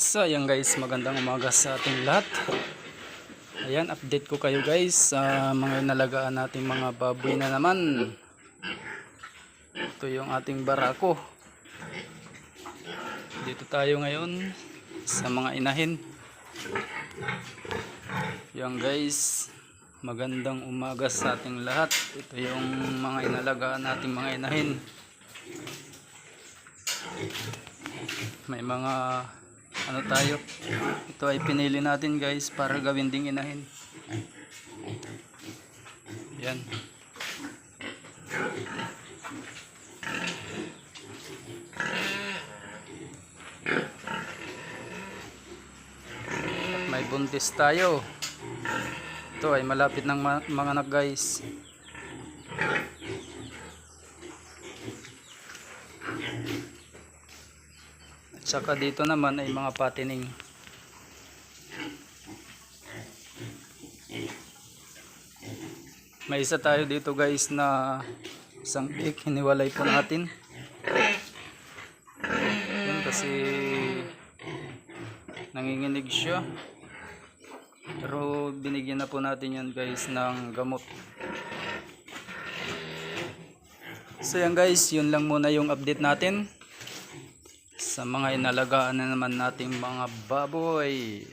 So ayan guys, magandang umaga sa ating lahat. Ayan, update ko kayo guys sa mga inalagaan nating mga baboy na naman. Ito yung ating barako. Dito tayo ngayon sa mga inahin. Yan guys, magandang umaga sa ating lahat. Ito yung mga inalagaan nating mga inahin. May mga ano tayo? Ito ay pinili natin guys para gawin ding inahin. Yan. At may buntis tayo. Ito ay malapit ng ma- mga anak guys saka dito naman ay mga patining. May isa tayo dito guys na isang big hiniwalay po natin. Yun kasi nanginginig siya. Pero binigyan na po natin yan guys ng gamot. So yan guys, yun lang muna yung update natin sa mga inalagaan na naman nating mga baboy.